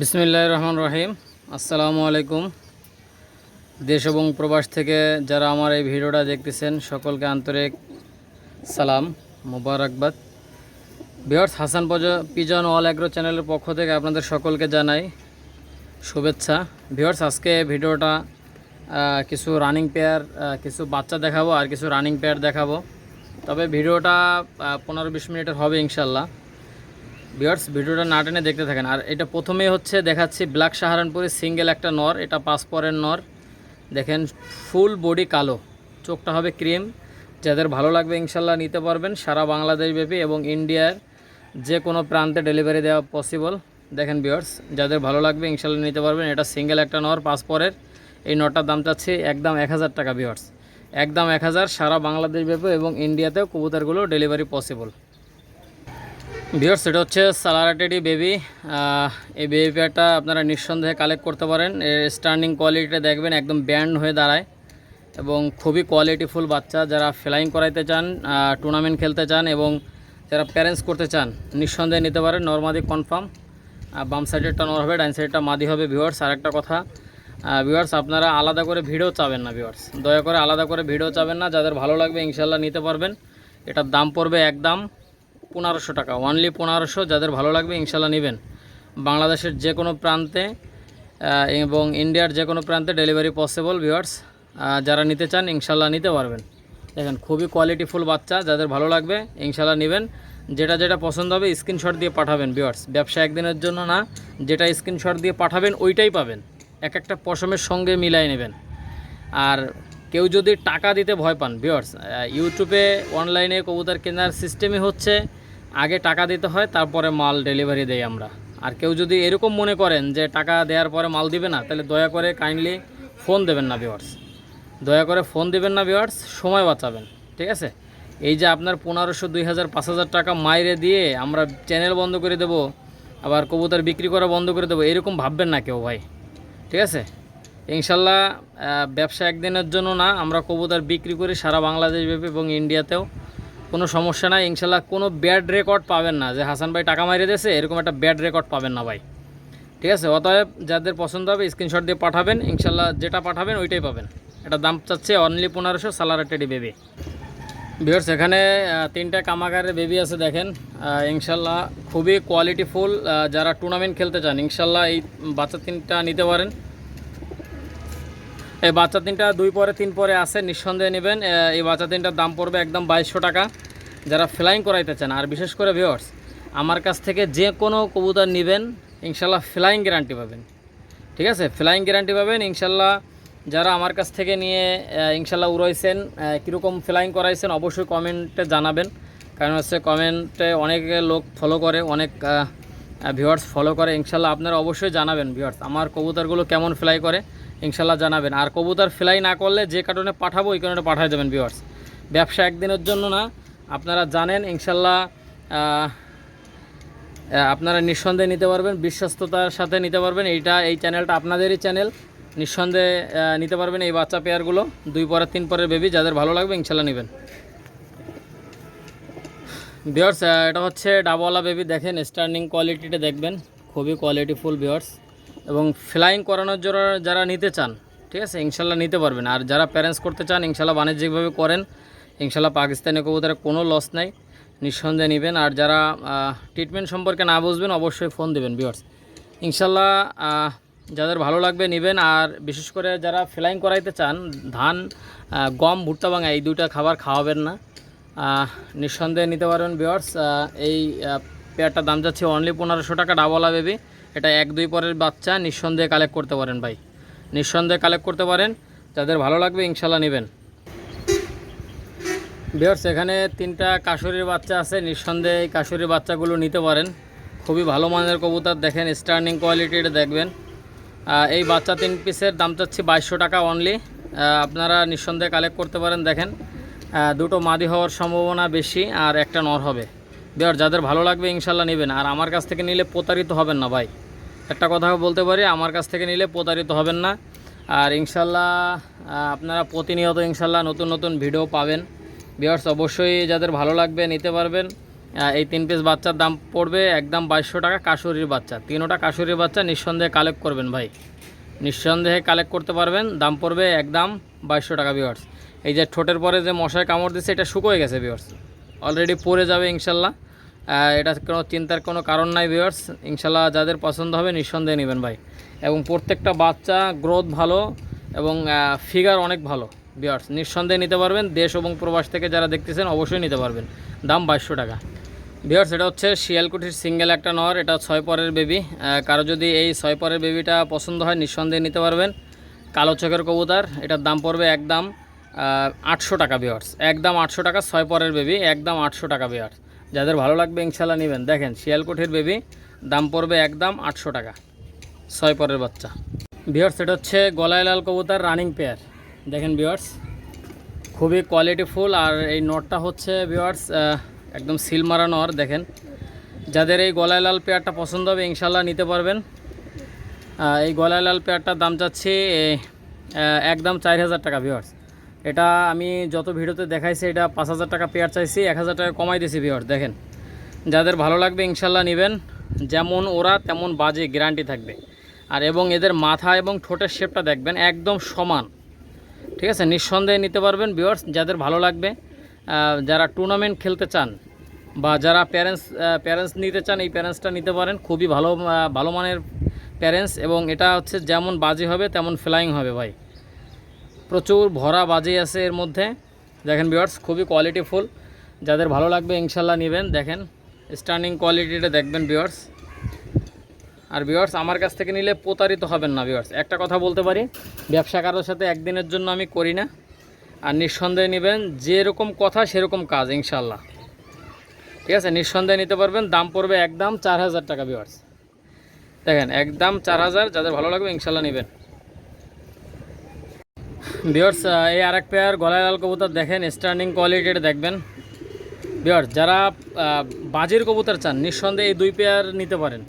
বিসমিল্লাহ রহমান রহিম। আসসালামু আলাইকুম। দেশ এবং প্রবাস থেকে যারা আমার এই ভিডিওটা দেখতেছেন, সকলকে আন্তরিক সালাম, মোবারকবাদ। বিহার্স হাসান পজ- পিজন অল অ্যাগ্রো চ্যানেলের পক্ষ থেকে আপনাদের সকলকে জানাই শুভেচ্ছা। ভিওর্স আজকে ভিডিওটা কিছু রানিং পেয়ার কিছু বাচ্চা দেখাবো আর কিছু রানিং পেয়ার দেখাবো। তবে ভিডিওটা পনেরো বিশ মিনিটের হবে ইনশাল্লাহ। ভিউয়ার্স, ভিডিওটা না টেনে দেখতে থাকেন। আর এটা প্রথমেই হচ্ছে দেখাচ্ছি ব্ল্যাক সাহারানপুরের সিঙ্গেল একটা নর, এটা পাঁচ পরের নর। দেখেন, ফুল বডি কালো, চোখটা হবে ক্রিম। যাদের ভালো লাগবে ইনশাল্লাহ নিতে পারবেন সারা বাংলাদেশ ব্যাপী এবং ইন্ডিয়ার যে কোনো প্রান্তে ডেলিভারি দেওয়া পসিবল দেখেন ভিউয়ার্স, যাদের ভালো লাগবে ইনশাল্লাহ নিতে পারবেন। এটা সিঙ্গেল একটা নর পাঁচ পরের এই নটার দাম চাচ্ছে একদম এক হাজার টাকা ভিউয়ার্স। একদম এক হাজার সারা বাংলাদেশ ব্যাপী এবং ইন্ডিয়াতেও কবুতরগুলো ডেলিভারি পসিবল ভিওর্স এটা হচ্ছে সালারাটেডি বেবি। এই বেবি পেয়ারটা আপনারা নিঃসন্দেহে কালেক্ট করতে পারেন। এর স্টার্নিং কোয়ালিটিটা দেখবেন, একদম ব্যান্ড হয়ে দাঁড়ায় এবং খুবই কোয়ালিটিফুল বাচ্চা। যারা ফ্লাইং করাইতে চান টুর্নামেন্ট খেলতে চান এবং যারা প্যারেন্টস করতে চান, নিঃসন্দেহে নিতে পারেন। নর্মাদি কনফার্ম বাম সাইডেরটা নর হবে ডাইন সাইডটা মাদি হবে ভিওয়ার্স আর একটা কথা ভিওয়ার্স আপনারা আলাদা করে ভিডিও চাবেন না ভিওয়ার্স দয়া করে আলাদা করে ভিডিও চাবেন না। যাদের ভালো লাগবে ইনশাল্লাহ নিতে পারবেন। এটার দাম পড়বে একদম পনেরোশো টাকা অনলি পনেরোশো যাদের ভালো লাগবে ইনশাল্লাহ নেবেন। বাংলাদেশের যে কোনো প্রান্তে এবং ইন্ডিয়ার যে কোনো প্রান্তে ডেলিভারি পসিবল ভিওয়ার্স যারা নিতে চান ইনশাল্লাহ নিতে পারবেন। দেখেন, খুবই কোয়ালিটিফুল বাচ্চা, যাদের ভালো লাগবে ইনশাল্লাহ নেবেন। যেটা যেটা পছন্দ হবে স্ক্রিনশট দিয়ে পাঠাবেন ভিওয়ার্স ব্যবসা একদিনের জন্য না, যেটা স্ক্রিনশট দিয়ে পাঠাবেন, ওইটাই পাবেন। এক একটা পশমের সঙ্গে মিলাই নেবেন। আর কেউ যদি টাকা দিতে ভয় পান ভিওর্স ইউটিউবে অনলাইনে কবুতর কেনার সিস্টেমই হচ্ছে আগে টাকা দিতে হয়, তারপরে মাল ডেলিভারি দেই আমরা। আর কেউ যদি এরকম মনে করেন যে টাকা দেওয়ার পরে মাল দিবে না, তাহলে দয়া করে কাইন্ডলি ফোন দেবেন না ভিওর্স দয়া করে ফোন দেবেন না ভিওর্স সময় বাঁচাবেন, ঠিক আছে? এই যে আপনার পনেরোশো, দুই হাজার, পাঁচ হাজার টাকা মাইরে দিয়ে আমরা চ্যানেল বন্ধ করে দেবো, আবার কবুতর বিক্রি করা বন্ধ করে দেবো, এরকম ভাববেন না কেউ ভাই, ঠিক আছে? ইনশাল্লাহ ব্যবসা একদিনের জন্য না, আমরা কবুতর বিক্রি করি সারা বাংলাদেশ ব্যাপী এবং ইন্ডিয়াতেও কোনো সমস্যা নাই, ইনশাল্লাহ কোনো ব্যাড রেকর্ড পাবেন না। যে হাসান ভাই টাকা মারিয়ে দিয়েছে, এরকম একটা ব্যাড রেকর্ড পাবেন না ভাই। ঠিক আছে? অতএব যাদের পছন্দ হবে স্ক্রিনশট দিয়ে পাঠাবেন, ইনশাল্লাহ যেটা পাঠাবেন, ওইটাই পাবেন। এটা দাম চাচ্ছে অনলি পনেরোশো সালারেটেডি বেবি বিয়ার্স এখানে তিনটা কামাগারের বেবি আছে, দেখেন। ইনশাল্লাহ খুবই কোয়ালিটিফুল যারা টুর্নামেন্ট খেলতে চান, ইনশাল্লাহ এই বাচ্চা তিনটা নিতে পারেন। এই বাচ্চা তিনটা, দুই পরে, তিন পরে আছে, নিঃসন্দেহে নেবেন। এই বাচ্চা তিনটার দাম পড়বে একদম বাইশশো টাকা। যারা ফ্লাইং করাইতে চান, আর বিশেষ করে ভিওর্স আমার কাছ থেকে যে কোনো কবুতর নেবেন, ইনশাল্লাহ ফ্লাইং গ্যারান্টি পাবেন। ঠিক আছে? ফ্লাইং গ্যারান্টি পাবেন, ইনশাল্লাহ যারা আমার কাছ থেকে নিয়ে ইনশাল্লাহ উড়াইছেন কীরকম ফ্লাইং করাইছেন, অবশ্যই কমেন্টে জানাবেন। কারণ হচ্ছে কমেন্টে অনেক লোক ফলো করে, অনেক ভিউয়ার্স ফলো করে। ইনশাল্লাহ আপনারা অবশ্যই জানাবেন ভিউয়ার্স আমার কবুতরগুলো কেমন ফ্লাই করে। ইনশাল্লাহ জানাবেন। আর কবুতর ফ্লাই না করলে যে কারণে পাঠাবো, ওই কারণে পাঠিয়ে দেবেন ভিউয়ার্স ব্যবসা একদিনের জন্য না, আপনারা জানেন, ইনশাল্লাহ আপনারা নিঃসন্দেহে নিতে পারবেন, বিশ্বস্ততার সাথে নিতে পারবেন। এইটা, এই চ্যানেলটা আপনাদেরই চ্যানেল নিঃসন্দেহে নিতে পারবেন এই বাচ্চা পেয়ারগুলো। দুই পরের, তিন পরের বেবি যাদের ভালো লাগবে, ইনশাল্লাহ নেবেন। বিয়ার্স এটা হচ্ছে ডাবওয়ালা বেবি দেখেন স্টার্নিং কোয়ালিটিটা দেখবেন। খুবই কোয়ালিটিফুল বিয়ার্স এবং ফ্লাইং করানোর জন্য যারা নিতে চান, ঠিক আছে, ইনশাল্লাহ নিতে পারবেন। আর যারা প্যারেন্টস করতে চান, ইনশাল্লাহ বাণিজ্যিকভাবে করেন। ইনশাল্লাহ পাকিস্তানি কবুতরে কোনো লস নাই, নিঃসন্দেহে নেবেন। আর যারা ট্রিটমেন্ট সম্পর্কে না বুঝবেন, অবশ্যই ফোন দেবেন বিয়ার্স ইনশাল্লাহ যাদের ভালো লাগবে, নেবেন। আর বিশেষ করে যারা ফ্লাইং করাইতে চান, ধান গম, ভুট্টা, ভাঙা, এই দুইটা খাবার খাওয়াবেন না। নিঃসন্দেহে নিতে পারবেন বিয়ার্স এই পেয়ারটার দাম যাচ্ছে অনলি পনেরোশো টাকা ডাবলা বেবি এটা এক দুই পরের বাচ্চা নিঃসন্দেহে কালেক্ট করতে পারেন ভাই। নিঃসন্দেহে কালেক্ট করতে পারেন, যাদের ভালো লাগবে ইনশাল্লাহ নেবেন। বিয়ার্স এখানে তিনটা কাশুরির বাচ্চা আছে, নিঃসন্দেহে এই কাশুরির বাচ্চাগুলো নিতে পারেন। খুবই ভালো মানের কবুতর, দেখেন স্টার্নিং কোয়ালিটির দেখবেন। এই বাচ্চা তিন পিসের দাম চাচ্ছি বাইশশো টাকা অনলি আপনারা নিঃসন্দেহে কালেক্ট করতে পারেন, দেখেন। দুটো মাদি হওয়ার সম্ভাবনা বেশি আর একটা নর হবে। বিয়ার যাদের ভালো লাগবে ইনশাল্লাহ নেবেন। আর আমার কাছ থেকে নিলে প্রতারিত হবেন না ভাই। একটা কথা বলতে পারি, আমার কাছ থেকে নিলে প্রতারিত হবেন না। আর ইনশাল্লাহ আপনারা প্রতিনিয়ত ইনশাল্লাহ নতুন নতুন ভিডিও পাবেন। বিয়ার্স অবশ্যই যাদের ভালো লাগবে নিতে পারবেন। এই তিন পিস বাচ্চার দাম পড়বে একদম বাইশশো টাকা কাশুরির বাচ্চা। তিনোটা কাশুরির বাচ্চা নিঃসন্দেহে কালেক্ট করবেন ভাই। নিঃসন্দেহে কালেক্ট করতে পারবেন, দাম পড়বে একদম বাইশশো টাকা বিয়ার্স এই যে ঠোঁটের পরে যে মশায় কামড় দিচ্ছে, এটা শুকোয় গেছে বিয়ার্স অলরেডি পড়ে যাবে ইনশাল্লাহ। এটা কোনো চিন্তার কোনো কারণ নাই বিয়ার্স ইনশাল্লাহ যাদের পছন্দ হবে, নিঃসন্দেহে নেবেন ভাই। এবং প্রত্যেকটা বাচ্চা গ্রোথ ভালো এবং ফিগার অনেক ভালো বিয়ার্স নিঃসন্দেহে নিতে পারবেন। দেশ এবং প্রবাস থেকে যারা দেখতেছেন, অবশ্যই নিতে পারবেন। দাম বাইশশো টাকা। বিয়ার্স এটা হচ্ছে শিয়ালকুঠির সিঙ্গেল একটা নর, এটা ছয় পরের বেবি কারও যদি এই ছয় পরের বেবিটা পছন্দ হয়, নিঃসন্দেহে নিতে পারবেন। কালো চোখের কবুতর, এটার দাম পড়বে একদম আটশো টাকা বিয়ার্স একদম আটশো টাকা, ছয় পরের বেবি একদম আটশো টাকা বিয়ার্স যাদের ভালো লাগবে ইনশাল্লাহ নেবেন। দেখেন শিয়ালকুঠির বেবি দাম পড়বে একদম আটশো টাকা। ছয় পরের বাচ্চা। বিয়ার্স এটা হচ্ছে গলায় লাল কবুতার রানিং পেয়ার দেখেন বিয়ার্স খুবই কোয়ালিটিফুল আর এই নটটা হচ্ছে বিয়ার্স একদম সিল মারা নর, দেখেন। যাদের এই গলায় লাল পেয়ারটা পছন্দ হবে ইনশাল্লাহ নিতে পারবেন। এই গলায় লাল পেয়ারটার দাম চাচ্ছি একদম চার হাজার টাকা ভিওয়ার্স এটা আমি যত ভিডিওতে দেখাইছি, এটা পাঁচ হাজার টাকা পেয়ার চাইছি, এক হাজার টাকা কমাই দিয়েছি ভিওয়ার্স দেখেন। যাদের ভালো লাগবে, ইনশাল্লাহ নেবেন। যেমন ওরা, তেমন বাজে গ্যারান্টি থাকবে। আর এবং এদের মাথা এবং ঠোঁটের শেপটা দেখবেন, একদম সমান। ঠিক আছে? নিঃসন্দেহে নিতে পারবেন ভিওয়ার্স যাদের ভালো লাগবে যারা টুর্নামেন্ট খেলতে চান বা যারা প্যারেন্টস প্যারেন্টস নিতে চান, এই প্যারেন্টসটা নিতে পারেন। খুবই ভালো ভালো মানের প্যারেন্টস এবং এটা হচ্ছে যেমন বাজি হবে, তেমন ফ্লাইং হবে ভাই। প্রচুর ভরা বাজি আছে এর মধ্যে। দেখেন ভিওয়ার্স খুবই কোয়ালিটিফুল যাদের ভালো লাগবে ইনশাল্লাহ নেবেন। দেখেন স্টার্নিং কোয়ালিটিটা দেখবেন ভিওয়ার্স আর ভিওয়ার্স আমার কাছ থেকে নিলে প্রতারিত হবেন না ভিওয়ার্স একটা কথা বলতে পারি, ব্যবসা কারোর সাথে একদিনের জন্য আমি করি না। আর নিঃসন্দেহে নেবেন, যেরকম কথা, সেরকম কাজ ইনশাল্লাহ ঠিক আছে? নিঃসন্দেহে নিতে পারবেন, দাম পড়বে একদম চার হাজার টাকা ভিওয়ার্স দেখেন, একদম চার হাজার, যাদের ভালো লাগবে ইনশাল্লাহ নেবেন। ভিওর্স এই আরেক পেয়ার গলায় লাল কবুতর দেখেন স্টার্নিং কোয়ালিটির দেখবেন। ভিওর্স যারা বাজির কবুতর চান, নিঃসন্দেহে এই দুই পেয়ার নিতে পারেন।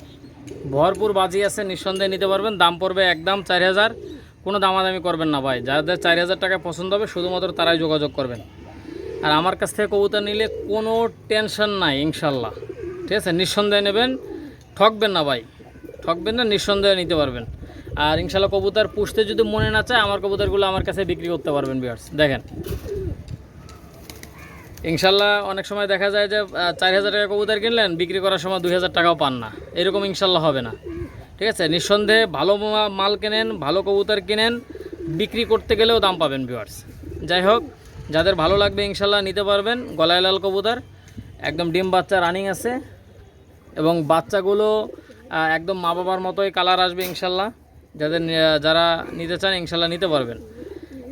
ভরপুর বাজি আছে, নিঃসন্দেহে নিতে পারবেন। দাম পড়বে একদম চার হাজার। কোনো দামাদামি করবেন না ভাই। যাদের চার হাজার টাকা পছন্দ হবে, শুধুমাত্র তারাই যোগাযোগ করবেন। আর আমার কাছ থেকে কবুতর নিলে কোনো টেনশন নাই, ইনশাল্লাহ। ঠিক আছে? নিঃসন্দেহে নেবেন। ঠকবেন না ভাই। ঠকবেন না, নিঃসন্দেহে নিতে পারবেন। আর ইনশাল্লাহ কবুতর পুষতে যদি মনে না চায়, আমার কবুতরগুলো আমার কাছে বিক্রি করতে পারবেন বিয়ার্স দেখেন। ইনশাল্লাহ অনেক সময় দেখা যায় যে চার হাজার টাকা কবুতর কিনলেন, বিক্রি করার সময় দুই হাজার টাকাও পান না। এরকম ইনশাল্লাহ হবে না। ঠিক আছে? নিঃসন্দেহে ভালো মাল কেনেন, ভালো কবুতর কিনেন, বিক্রি করতে গেলেও দাম পাবেন ভিউয়ার্স যাই হোক, যাদের ভালো লাগবে ইনশাল্লাহ নিতে পারবেন, গলায় লাল কবুতর। একদম ডিম বাচ্চা রানিং আছে। এবং বাচ্চাগুলো একদম মা বাবার মতোই কালার আসবে ইনশাল্লাহ। যাদের যারা নিতে চান, ইনশাল্লাহ নিতে পারবেন।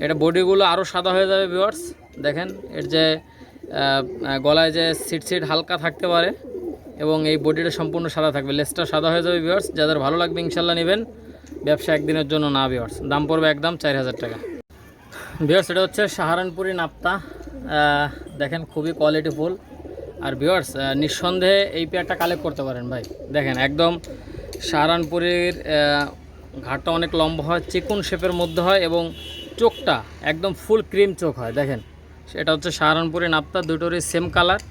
এটা বডিগুলো আরও সাদা হয়ে যাবে ভিউয়ার্স দেখেন, এর যে গলায় যে সিট সিট হালকা থাকতে পারে, এবং এই বডিটা সম্পূর্ণ সাদা থাকবে। লেসটা সাদা হয়ে যাবে ভিউয়ার্স যাদের ভালো লাগবে, ইনশাল্লাহ নেবেন। ব্যবসা একদিনের জন্য না ভিউয়ার্স দাম পড়বে একদম চার হাজার টাকা। ভিউয়ার্স এটা হচ্ছে সাহারানপুরি নাপ্তা। দেখেন, খুবই কোয়ালিটিফুল আর ভিউয়ার্স নিঃসন্দেহে এই পেয়ারটা কালেক্ট করতে পারেন, ভাই। দেখেন, একদম সাহারানপুরের ঘাটটা অনেক লম্বা হয়, চিকুন শেপের মধ্যে হয় এবং চোখটা একদম ফুল ক্রিম চোখ হয়, দেখেন। সেটা হচ্ছে সাহারানপুরি নাপ্তা, দুটোরই সেম কালার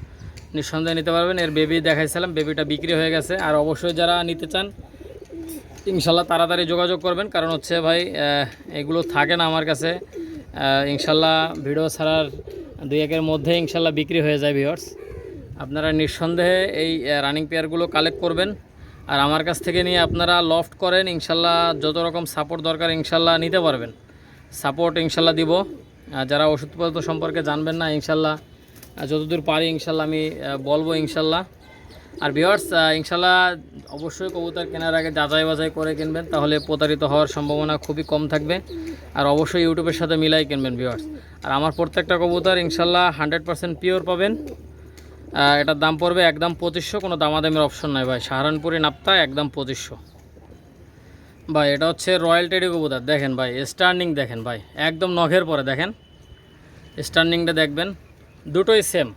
নিঃসন্দেহে নিতে পারবেন, এর বেবি দেখাইছিলাম বেবিটা বিক্রি হয়ে গেছে। আর অবশ্যই যারা নিতে চান, ইনশাল্লাহ তাড়াতাড়ি যোগাযোগ করবেন, কারণ হচ্ছে ভাই এগুলো থাকে না আমার কাছে। ইনশাল্লাহ ভিডিও ছাড়ার দুই একের মধ্যে ইনশাল্লাহ বিক্রি হয়ে যায় ভিওর্স আপনারা নিঃসন্দেহে এই রানিং পেয়ারগুলো কালেক্ট করবেন। আর আমার কাছ থেকে নিয়ে আপনারা লফট করেন, ইনশাল্লাহ যত রকম সাপোর্ট দরকার ইনশাল্লাহ নিতে পারবেন। সাপোর্ট ইনশাল্লাহ দিব। যারা ওষুধপত্র সম্পর্কে জানবেন না, ইনশাল্লাহ যতদূর পারি ইনশাল্লাহ আমি বলব ইনশাল্লাহ। আর ভিওয়ার্স ইনশাল্লাহ অবশ্যই কবুতর কেনার আগে যাচাই বাছাই করে কিনবেন, তাহলে প্রতারিত হওয়ার সম্ভাবনা খুবই কম থাকবে। আর অবশ্যই ইউটিউবের সাথে মিলাই কিনবেন ভিওয়ার্স আর আমার প্রত্যেকটা কবুতর ইনশাল্লাহ হান্ড্রেড পার্সেন্ট পিওর পাবেন। এটার দাম পড়বে একদম পঁচিশশো, কোনো দামাদামের অপশন নাই ভাই। সাহারানপুরি নাপ্তা একদম পঁচিশশো। ভাই, এটা হচ্ছে রয়্যাল টেডি কবুতর। দেখেন ভাই স্টার্নিং দেখেন ভাই, একদম নখের পরে দেখেন। স্টার্নিংটা দেখবেন, দুটোই সেম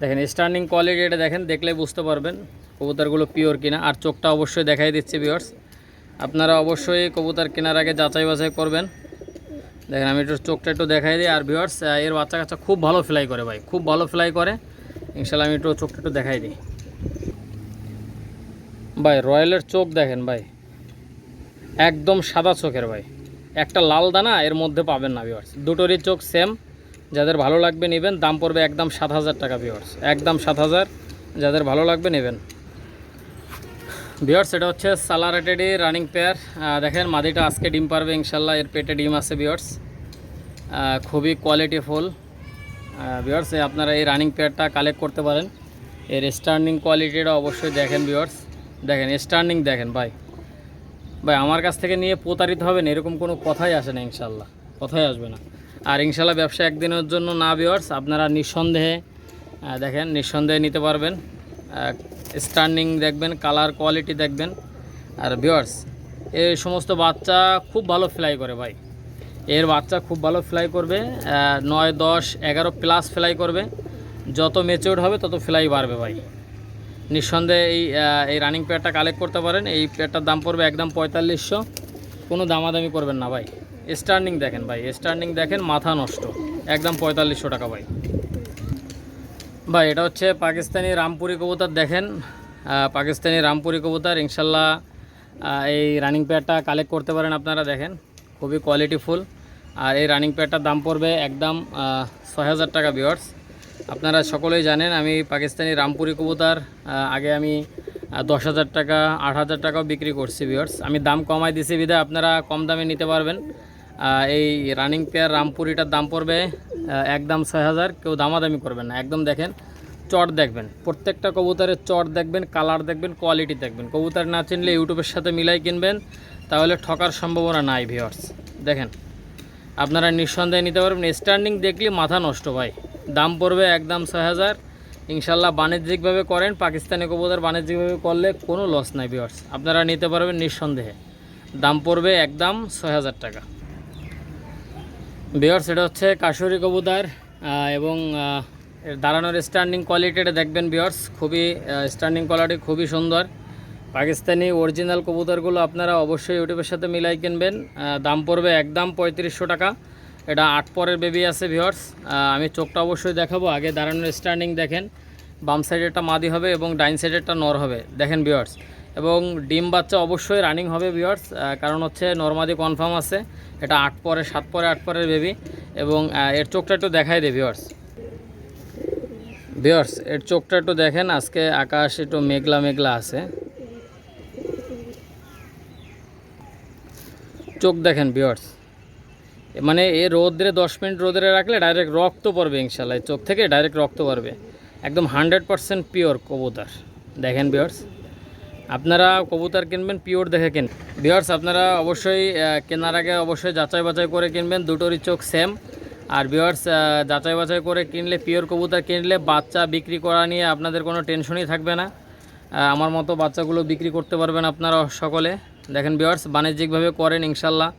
দেখেন স্টার্নিং কোয়ালিটি এটা দেখেন দেখলে বুঝতে পারবেন কবুতরগুলো পিওর কিনা। আর চোখটা অবশ্যই দেখাই দিচ্ছে ভিওর্স আপনারা অবশ্যই কবুতর কেনার আগে যাচাই বাছাই করবেন। দেখেন, আমি একটু চোখটা একটু দেখাই দিই। আর ভিওর্স এর বাচ্চা কাচ্চা খুব ভালো ফ্লাই করে ভাই, খুব ভালো ফ্লাই করে। ইনশাল্লাহ আমি একটু চোখটা একটু দেখাই দিই। ভাই, রয়্যালের চোখ দেখেন ভাই। একদম সাদা চোখের ভাই। একটা লাল দানা এর মধ্যে পাবেন না ভিওয়ার্স দুটোরই চোখ সেম যাদের ভালো লাগবে নেবেন, দাম পড়বে একদম সাত হাজার টাকা ভিওয়ার্স একদম সাত হাজার। যাদের ভালো লাগবে নেবেন। বিয়ার্স এটা হচ্ছে সালারেটেডি রানিং পেয়ার দেখেন মাদিটা আজকে ডিম পারবে ইনশাল্লাহ এর পেটে ডিম আছে বিয়ার্স খুবই কোয়ালিটিফুল বিয়ার্স আপনারা এই রানিং পেয়ারটা কালেক্ট করতে পারেন। এর স্টার্নিং কোয়ালিটিটা অবশ্যই দেখেন বিয়ার্স দেখেন স্টার্নিং দেখেন, ভাই। ভাই, আমার কাছ থেকে নিয়ে প্রতারিত হবেন, এরকম কোনো কথাই আসে না ইনশাল্লাহ কথাই আসবে না। আর ইনশাল্লাহ ব্যবসা একদিনের জন্য না বিয়ার্স আপনারা নিঃসন্দেহে দেখেন, নিঃসন্দেহে নিতে পারবেন। স্টার্নিং দেখবেন কালার কোয়ালিটি দেখবেন। আর বিয়ার্স এই সমস্ত বাচ্চা খুব ভালো ফ্লাই করে, ভাই। এর বাচ্চা খুব ভালো ফ্লাই করবে নয়, দশ, এগারো প্লাস ফ্লাই করবে। যত মেচিওর হবে, তত ফ্লাই বাড়বে ভাই। নিঃসন্দেহে এই এই রানিং পেয়ারটা কালেক্ট করতে পারেন। এই পেয়ারটার দাম পড়বে একদম পঁয়তাল্লিশশো। কোনো দামাদামি করবেন না ভাই। স্টার্নিং দেখেন ভাই স্টার্নিং দেখেন, মাথা নষ্ট। একদম পঁয়তাল্লিশশো টাকা ভাই। ভাই, এটা হচ্ছে পাকিস্তানি রামপুরি কবুতর, দেখেন। পাকিস্তানি রামপুরি কবুতর, ইনশাল্লাহ এই রানিং পেয়ারটা কালেক্ট করতে পারেন আপনারা, দেখেন। খুবই কোয়ালিটিফুল আর এই রানিং পেয়ারটার দাম পড়বে একদম ছয় হাজার টাকা বিয়ার্স আপনারা সকলেই জানেন, আমি পাকিস্তানি রামপুরি কবুতর আগে আমি দশ হাজার টাকা, আট হাজার টাকাও বিক্রি করছি বিয়ার্স আমি দাম কমাই দিছি, বিধায় আপনারা কম দামে নিতে পারবেন। এই রানিং পেয়ার রামপুরিটার দাম পড়বে একদম ছয় হাজার। কেউ দামাদামি করবেন না, একদম দেখেন, চট দেখবেন। প্রত্যেকটা কবুতরের চট দেখবেন কালার দেখবেন কোয়ালিটি দেখবেন। কবুতর না চিনলে ইউটিউবের সাথে মিলাই কিনবেন। তাহলে ঠকার সম্ভাবনা নাই ভিওর্স দেখেন, আপনারা নিঃসন্দেহে নিতে পারবেন। স্ট্যান্ডিং দেখলে মাথা নষ্ট ভাই। দাম পড়বে একদম ছয় হাজার। ইনশাল্লাহ বাণিজ্যিকভাবে করেন, পাকিস্তানি কবুতর বাণিজ্যিকভাবে করলে কোনো লস নাই ভিওর্স আপনারা নিতে পারবেন নিঃসন্দেহে। দাম পড়বে একদম ছয় হাজার টাকা। বিয়ার্স এটা হচ্ছে কাশুরি কবুতর এবং দাঁড়ানোর স্ট্যান্ডিং কোয়ালিটিটা দেখবেন ভিওর্স খুবই স্ট্যান্ডিং কোয়ালিটি খুবই সুন্দর। পাকিস্তানি অরিজিনাল কবুতরগুলো আপনারা অবশ্যই ইউটিউবের সাথে মিলাই কিনবেন। দাম পড়বে একদম পঁয়ত্রিশশো টাকা। এটা আট পরের বেবি আছে ভিওর্স আমি চোখটা অবশ্যই দেখাবো। আগে দাঁড়ানোর স্ট্যান্ডিং দেখেন। বাম সাইডেরটা মাদি হবে এবং ডাইন সাইডেরটা নর হবে। দেখেন বিয়ার্স এবং ডিম বাচ্চা অবশ্যই রানিং হবে বিয়ার্স কারণ হচ্ছে নর্মাদি কনফার্ম আছে। এটা আট পরে, সাত পরে, আট পরের বেবি এবং এর চোখটা একটু দেখাই দে বিয়ার্স বিয়ার্স এর চোখটা একটু দেখেন। আজকে আকাশ একটু মেঘলা মেঘলা আছে। চোখ দেখেন বিয়ার্স মানে এ রোদ্রে দশ মিনিট রোদরে রাখলে ডাইরেক্ট রক্ত পড়বে ইনশাল্লাহ চোখ থেকে ডাইরেক্ট রক্ত পড়বে। একদম হান্ড্রেড পারসেন্ট পিওর কবুতর। দেখেন বিয়ার্স আপনারা কবুতর কিনবেন পিওর দেখে কিন বিয়ার্স আপনারা অবশ্যই কেনার আগে অবশ্যই যাচাই বাছাই করে কিনবেন, দুটোরই চোখ সেম আর বিয়ার্স যাচাই বাছাই করে কিনলে পিওর কবুতর কিনলে বাচ্চা বিক্রি করা নিয়ে আপনাদের কোনো টেনশনই থাকবে না। আমার মতো বাচ্চাগুলো বিক্রি করতে পারবেন আপনারা সকলে। দেখেন বিয়ার্স বাণিজ্যিকভাবে করেন ইনশাল্লাহ।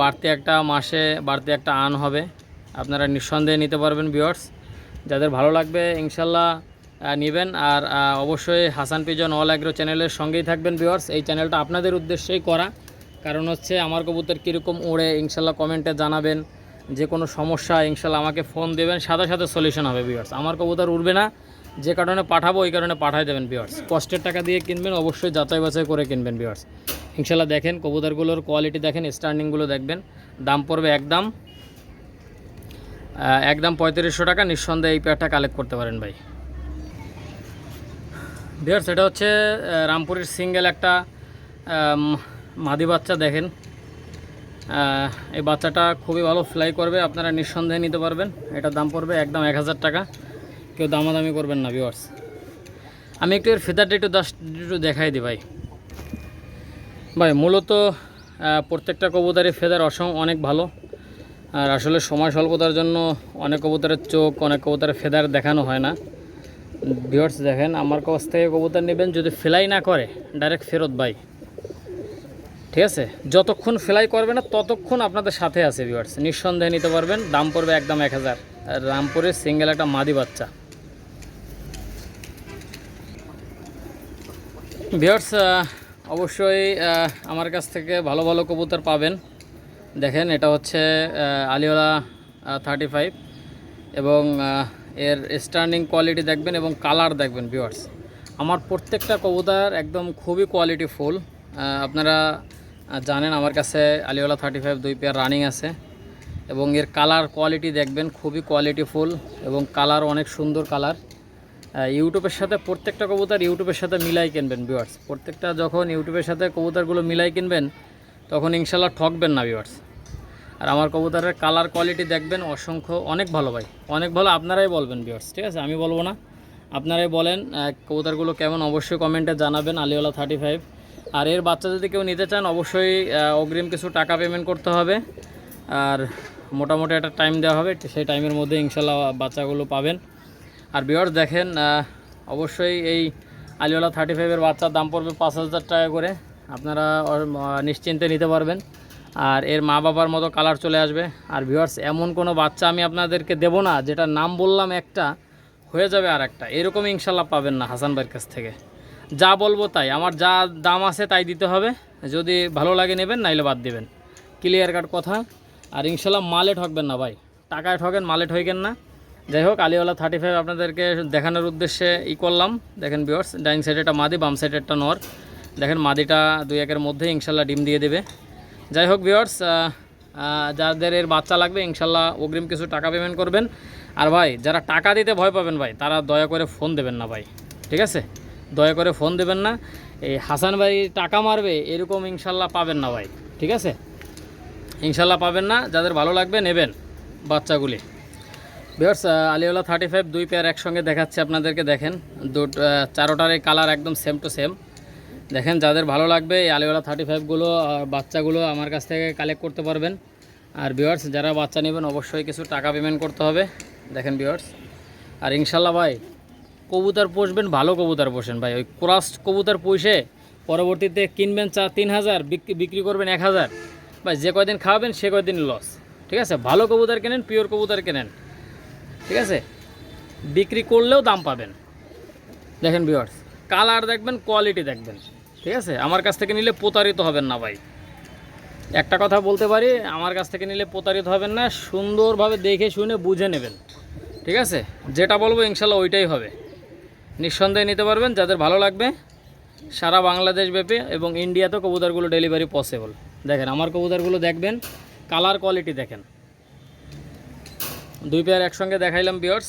বাড়তি একটা মাসে বাড়তি একটা আন হবে। আপনারা নিঃসন্দেহে নিতে পারবেন বিয়ার্স যাদের ভালো লাগবে ইনশাল্লাহ নেবেন। আর অবশ্যই হাসান পিজন অল অ্যাগ্রো চ্যানেলের সঙ্গেই থাকবেন ভিউয়ার্স এই চ্যানেলটা আপনাদের উদ্দেশ্যেই করা। কারণ হচ্ছে আমার কবুতর কীরকম উড়ে, ইনশাল্লাহ কমেন্টে জানাবেন। যে কোনো সমস্যা, ইনশাল্লাহ আমাকে ফোন দেবেন। সাথে সাথে সলিউশন হবে ভিউয়ার্স আমার কবুতর উড়বে না। যে কারণে পাঠাবো, ওই কারণে পাঠাই দেবেন ভিউয়ার্স কষ্টের টাকা দিয়ে কিনবেন, অবশ্যই যাচাই বাছাই করে কিনবেন ভিউয়ার্স ইনশাল্লাহ দেখেন, কবুতরগুলোর কোয়ালিটি দেখেন স্ট্যান্ডিংগুলো দেখবেন। দাম পড়বে একদম একদম পঁয়ত্রিশশো টাকা। নিঃসন্দেহে এই পেয়ারটা কালেক্ট করতে পারেন ভাই। ভিউয়ার্স এটা হচ্ছে রামপুরের সিঙ্গেল একটা মাদি বাচ্চা দেখেন। এই বাচ্চাটা খুবই ভালো ফ্লাই করবে, আপনারা নিঃসন্দেহে নিতে পারবেন। এটার দাম পড়বে একদম এক হাজার টাকা। কেউ দামাদামি করবেন না ভিওয়ার্স আমি একটু এর ফেদারটা একটু জাস্ট একটু দেখাই দিই ভাই। ভাই, মূলত প্রত্যেকটা কবুতরের ফেদার অসম অনেক ভালো। আর আসলে সময় স্বল্পতার জন্য অনেক কবুতরের চোখ, অনেক কবুতরের ফেদার দেখানো হয় না। ভিওর্স দেখেন, আমার কাছ থেকে কবুতর নেবেন, যদি ফেলাই না করে ডাইরেক্ট ফেরত ভাই। ঠিক আছে? যতক্ষণ ফেলাই করবে না, ততক্ষণ আপনাদের সাথে আছে ভিওর্স নিঃসন্দেহে নিতে পারবেন, দাম পড়বে একদম এক হাজার। আর রামপুরের সিঙ্গেল একটা মাদি বাচ্চা। ভিওর্স অবশ্যই আমার কাছ থেকে ভালো ভালো কবুতর পাবেন। দেখেন, এটা হচ্ছে আলিওলা থার্টি ফাইভ এবং এর স্ট্যান্ডিং কোয়ালিটি দেখবেন এবং কালার দেখবেন, ভিউয়ার্স। আমার প্রত্যেকটা কবুতর একদম খুবই কোয়ালিটি ফুল আপনারা জানেন, আমার কাছে আলিওলা থার্টি ফাইভ দুই পেয়ার রানিং আছে এবং এর কালার কোয়ালিটি দেখবেন, খুবই কোয়ালিটি ফুল এবং কালার অনেক সুন্দর কালার ইউটিউবের সাথে প্রত্যেকটা কবুতর ইউটিউবের সাথে মিলাই কিনবেন ভিউয়ার্স প্রত্যেকটা যখন ইউটিউবের সাথে কবুতরগুলো মিলাই কিনবেন, তখন ইনশাল্লাহ ঠকবেন না ভিউয়ার্স আর আমার কবুতরের কালার কোয়ালিটি দেখবেন, অসংখ্য, অনেক ভালো ভাই। অনেক ভালো, আপনারাই বলবেন ভিউয়ার্স ঠিক আছে? আমি বলব না। আপনারাই বলেন কবুতরগুলো কেমন, অবশ্যই কমেন্টে জানাবেন, আলিওয়ালা থার্টি ফাইভ আর এর বাচ্চা যদি কেউ নিতে চান, অবশ্যই অগ্রিম কিছু টাকা পেমেন্ট করতে হবে। আর মোটামুটি একটা টাইম দেওয়া হবে, সেই টাইমের মধ্যে ইনশাল্লাহ বাচ্চাগুলো পাবেন। আর বিয়ার্স দেখেন অবশ্যই এই আলিওয়ালা থার্টি ফাইভের বাচ্চার দাম পড়বে পাঁচ হাজার টাকা করে। আপনারা নিশ্চিন্তে নিতে পারবেন। আর এর মা বাবার মতো কালার চলে আসবে। আর ভিওয়ার্স এমন কোনো বাচ্চা আমি আপনাদেরকে দেব না যেটা নাম বললাম একটা, হয়ে যাবে আর একটা। এরকম ইনশাল্লাহ পাবেন না হাসান ভাইয়ের কাছ থেকে। যা বলব তাই। আমার যা দাম আছে তাই দিতে হবে। যদি ভালো লাগে নেবেন, নাইলে বাদ দেবেন। ক্লিয়ার কাট কথা। আর ইনশাল্লাহ মালে ঠকবেন না ভাই। টাকায় ঠকেন, মালে ঠকেন না। যাই হোক, আলিওয়ালা থার্টি ফাইভ আপনাদেরকে দেখানোর উদ্দেশ্যে ই করলাম। দেখেন বিয়ার্স ডাইনিং সাইডে একটা মাদি, বাম সাইডে একটা নর। দেখেন মাদিটা দুই একের মধ্যে ইনশাল্লাহ ডিম দিয়ে দেবে। যাই হোক বিয়ার্স যাদের এর বাচ্চা লাগবে, ইনশাল্লাহ অগ্রিম কিছু টাকা পেমেন্ট করবেন। আর ভাই, যারা টাকা দিতে ভয় পাবেন ভাই, তারা দয়া করে ফোন দেবেন না ভাই। ঠিক আছে? দয়া করে ফোন দেবেন না। এই হাসান ভাই টাকা মারবে, এরকম ইনশাল্লাহ পাবেন না ভাই। ঠিক আছে? ইনশাল্লাহ পাবেন না। যাদের ভালো লাগবে, নেবেন বাচ্চাগুলি। বিয়ার্স আলিওলা থার্টি ফাইভ দুই পেয়ার একসঙ্গে দেখাচ্ছে আপনাদেরকে, দেখেন। দুট চারোটার এই কালার একদম সেম টু সেম দেখেন, যাদের ভালো লাগবে এই আলিওলা থার্টি ফাইভগুলো বাচ্চাগুলো আমার কাছ থেকে কালেক্ট করতে পারবেন। আর বিয়ার্স যারা বাচ্চা নেবেন, অবশ্যই কিছু টাকা পেমেন্ট করতে হবে। দেখেন বিয়ার্স আর ইনশাল্লাহ ভাই, কবুতর পোষবেন, ভালো কবুতর পোষেন ভাই। ওই ক্রাস কবুতর পুষে পরবর্তীতে কিনবেন চা তিন হাজার বিক্রি করবেন এক হাজার। ভাই, যে কয়দিন খাওয়াবেন, সে কয়দিন লস ঠিক আছে? ভালো কবুতর কেনেন পিওর কবুতর কেনেন। ঠিক আছে? বিক্রি করলেও দাম পাবেন। দেখেন ভিওয়ার্স কালার দেখবেন কোয়ালিটি দেখবেন। ঠিক আছে? আমার কাছ থেকে নিলে প্রতারিত হবেন না ভাই। একটা কথা বলতে পারি, আমার কাছ থেকে নিলে প্রতারিত হবেন না, সুন্দরভাবে দেখে শুনে বুঝে নেবেন। ঠিক আছে? যেটা বলব ইনশাল্লাহ ওইটাই হবে। নিঃসন্দেহে নিতে পারবেন, যাদের ভালো লাগবে। সারা বাংলাদেশ ব্যাপী এবং ইন্ডিয়াতেও কবুতরগুলো ডেলিভারি পসিবল দেখেন, আমার কবুতরগুলো দেখবেন কালার কোয়ালিটি দেখেন। দুই পেয়ার একসঙ্গে দেখাইলাম বিয়ার্স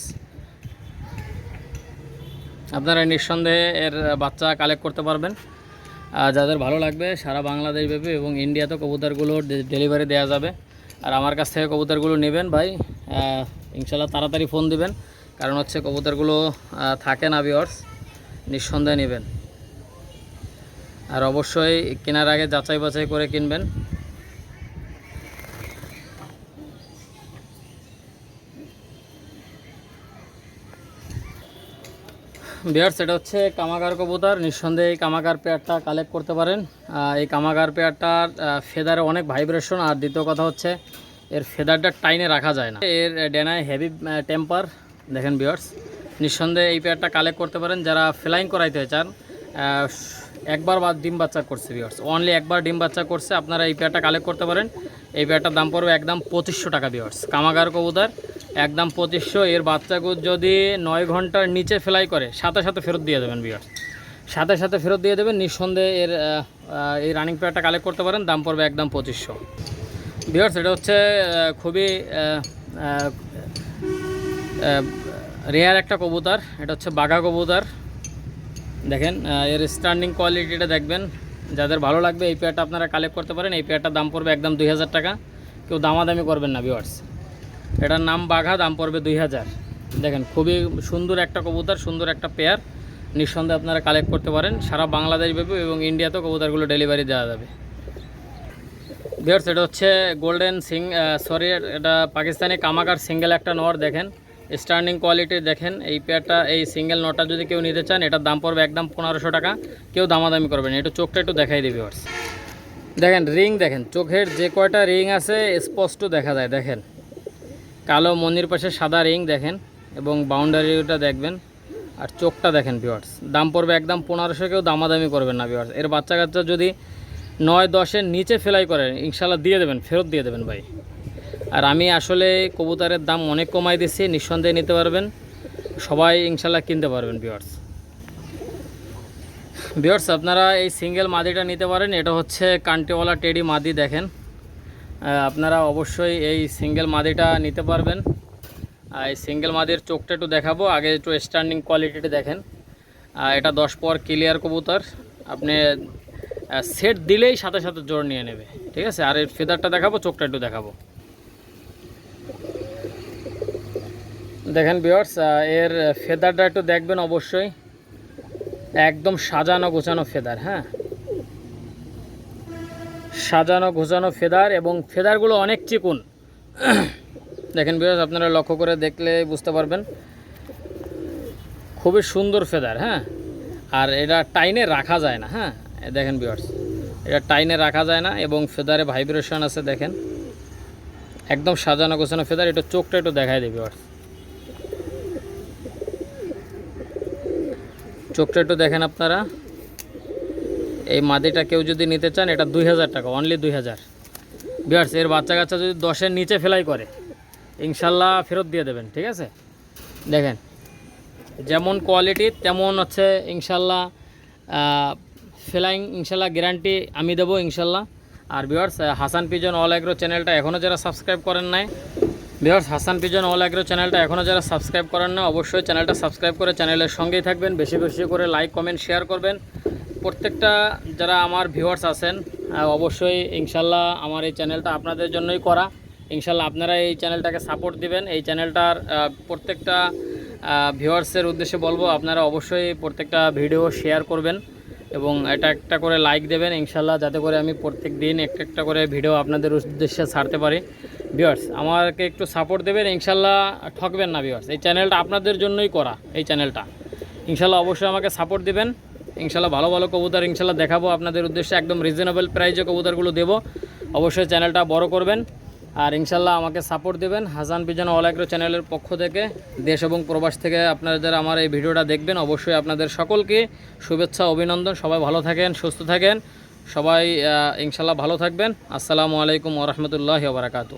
আপনারা নিঃসন্দেহে এর বাচ্চা কালেক্ট করতে পারবেন। যাদের ভালো লাগবে, সারা বাংলাদেশ ব্যাপী এবং ইন্ডিয়াতে কবুতরগুলো ডেলিভারি দেওয়া যাবে। আর আমার কাছ থেকে কবুতরগুলো নেবেন ভাই ইনশাল্লাহ তাড়াতাড়ি ফোন দিবেন। কারণ হচ্ছে কবুতরগুলো থাকে না বিয়ার্স নিঃসন্দেহে নেবেন। আর অবশ্যই কেনার আগে যাচাই বাছাই করে কিনবেন। বিয়ার সেটা হচ্ছে কামাকার কবুতর। নিঃসন্দেহে এই কামাকার পেয়ারটা কালেক্ট করতে পারেন। এই কামাকার পেয়ারটার ফেদারে অনেক ভাইব্রেশন আর দ্বিতীয় কথা হচ্ছে, এর ফেদারটা টাইনে রাখা যায় না। এর ডেনায় হেভি টেম্পার দেখেন বিয়ার্স, নিঃসন্দেহে এই পেয়ারটা কালেক্ট করতে পারেন। যারা ফ্লাইং করাইতে চান একবার বা ডিম বাচ্চা করছে বিয়ার্স। অনলি একবার ডিম বাচ্চা করছে, আপনারা এই পেয়ারটা কালেক্ট করতে পারেন। এই পেয়ারটার দাম পড়বে একদম পঁচিশশো টাকা বিয়ার্স। কামাগার কবুতর একদম পঁচিশশো। এর বাচ্চাগুলো যদি নয় ঘণ্টার নিচে ফ্লাই করে, সাথে সাথে ফেরত দিয়ে দেবেন বিয়ার্স সাথে সাথে ফেরত দিয়ে দেবেন, নিঃসন্দেহে এর এই রানিং পেয়ারটা কালেক্ট করতে পারেন, দাম পড়বে একদম পঁচিশশো। বিয়ার্স এটা হচ্ছে খুবই রেয়ার একটা কবুতর। এটা হচ্ছে বাঘা কবুতর। দেখেন এর স্ট্যান্ডিং কোয়ালিটিটা দেখবেন। যাদের ভালো লাগবে, এই পেয়ারটা আপনারা কালেক্ট করতে পারেন। এই পেয়ারটার দাম পড়বে একদম দুই হাজার টাকা। কেউ দামাদামি করবেন না ভিওয়ার্স এটার নাম বাঘা, দাম পড়বে দুই হাজার। দেখেন, খুবই সুন্দর একটা কবুতর, সুন্দর একটা পেয়ার নিঃসন্দেহে আপনারা কালেক্ট করতে পারেন। সারা বাংলাদেশ ব্যাপী এবং ইন্ডিয়াতেও কবুতরগুলো ডেলিভারি দেওয়া যাবে। ভিওর্স এটা হচ্ছে গোল্ডেন সিং সরি এটা পাকিস্তানি কামাকার সিঙ্গেল একটা নর, দেখেন। স্টার্নিং কোয়ালিটি দেখেন, এই পেয়ারটা এই সিঙ্গেল নটা যদি কেউ নিতে চান, এটার দাম পড়বে একদম পনেরোশো টাকা। কেউ দামাদামি করবেন একটু চোখটা একটু দেখাই দিবি দেখেন রিং দেখেন, চোখের যে কয়টা রিং আছে, স্পষ্ট দেখা যায়, দেখেন। কালো মনির পাশে সাদা রিং দেখেন এবং বাউন্ডারিটা দেখবেন। আর চোখটা দেখেন ভিওয়ার্স দাম পড়বে একদম পনেরোশো, কেউ দামাদামি করবেন না ভিওয়ার্স এর বাচ্চা কাচ্চা যদি নয় দশের নিচে ফেলাই করেন ইনশাল্লাহ দিয়ে দেবেন, ফেরত দিয়ে দেবেন ভাই। আর আমি আসলে কবুতরের দাম অনেক কমাই দিচ্ছি, নিঃসন্দেহে নিতে পারবেন। সবাই ইনশাল্লাহ কিনতে পারবেন বিয়ার্স বিয়ার্স আপনারা এই সিঙ্গেল মাদিটা নিতে পারেন। এটা হচ্ছে কান্টিওয়ালা টেডি মাদি, দেখেন। আপনারা অবশ্যই এই সিঙ্গেল মাদিটা নিতে পারবেন। আর এই সিঙ্গেল মাদির চোখটা একটু দেখাবো, আগে একটু স্ট্যান্ডিং কোয়ালিটিটা দেখেন। এটা দশ পর ক্লিয়ার কবুতর। আপনি সেট দিলেই সাথে সাথে জোর নিয়ে নেবে, ঠিক আছে? আর এর ফেদারটা দেখাবো, চোখটা একটু দেখাবো। দেখেন বিয়ার্স এর ফেদারটা একটু দেখবেন অবশ্যই। একদম সাজানো গোছানো ফেদার হ্যাঁ? সাজানো, গোছানো ফেদার এবং ফেদারগুলো অনেক চিকুন। দেখেন বিয়ার্স আপনারা লক্ষ্য করে দেখলে বুঝতে পারবেন। খুবই সুন্দর ফেদার হ্যাঁ? আর এটা টাইনে রাখা যায় না হ্যাঁ? দেখেন বিয়ার্স এটা টাইনে রাখা যায় না এবং ফেদারে ভাইব্রেশন আছে, দেখেন। একদম সাজানো, গোছানো ফেদার, এটা চোখটা একটু দেখায় দেবে বিয়ার্স চোখটা একটু দেখেন আপনারা। এই মাদিটা কেউ যদি নিতে চান, এটা দুই হাজার টাকা অনলি দুই হাজার। বিয়ার্স, এর বাচ্চা কাচ্চা যদি দশের নিচে ফেলাই করে, ইনশাল্লাহ ফেরত দিয়ে দেবেন, ঠিক আছে? দেখেন, যেমন কোয়ালিটি তেমন হচ্ছে ইনশাল্লাহ ফেলাইং, ইনশাল্লাহ গ্যারান্টি আমি দেবো ইনশাল্লাহ। আর বিয়ার্স হাসান পিজন অল অ্যাগ্রো চ্যানেলটা এখনও যারা সাবস্ক্রাইব করেন নাই বিহার্স হাসান পিজন অল অ্যাগ্রো চ্যানেলটা এখনও যারা সাবস্ক্রাইব করেন না অবশ্যই চ্যানেলটা সাবস্ক্রাইব করে চ্যানেলের সঙ্গেই থাকবেন। বেশি বেশি করে লাইক কমেন্ট শেয়ার করবেন। প্রত্যেকটা যারা আমার ভিউয়ার্স আছেন অবশ্যই ইনশাল্লাহ আমার এই চ্যানেলটা আপনাদের জন্যই করা। ইনশাল্লাহ আপনারা এই চ্যানেলটাকে সাপোর্ট দিবেন। এই চ্যানেলটার প্রত্যেকটা ভিউয়ার্সের উদ্দেশ্যে বলব, আপনারা অবশ্যই প্রত্যেকটা ভিডিও শেয়ার করবেন এবং এটা একটা করে লাইক দেবেন ইনশাল্লাহ, যাতে করে আমি প্রত্যেক দিন একটা একটা করে ভিডিও আপনাদের উদ্দেশ্যে ছাড়তে পারি। ভিউয়ার্স আমাকে একটু সাপোর্ট দেবেন, ইনশাল্লাহ ঠকবেন না ভিউয়ার্স এই চ্যানেলটা আপনাদের জন্যই করা, এই চ্যানেলটা ইনশাল্লাহ অবশ্যই আমাকে সাপোর্ট দিবেন। ইনশাল্লাহ ভালো ভালো কবুতর ইনশাল্লাহ দেখাবো। আপনাদের উদ্দেশ্যে একদম রিজনেবল প্রাইজে কবুতরগুলো দেবো। অবশ্যই চ্যানেলটা বড় করবেন আর ইনশাল্লাহ আমাকে সাপোর্ট দেবেন। হাসান পিজন অল অ্যাগ্রো চ্যানেলের পক্ষ থেকে, দেশ এবং প্রবাস থেকে আপনারা যারা আমার এই ভিডিওটা দেখবেন, অবশ্যই আপনাদের সকলকে শুভেচ্ছা, অভিনন্দন। সবাই ভালো থাকেন, সুস্থ থাকেন। সবাই ইনশাল্লাহ ভালো থাকবেন। আসসালামু আলাইকুম ওরহমতুল্লাহ বারাকাতু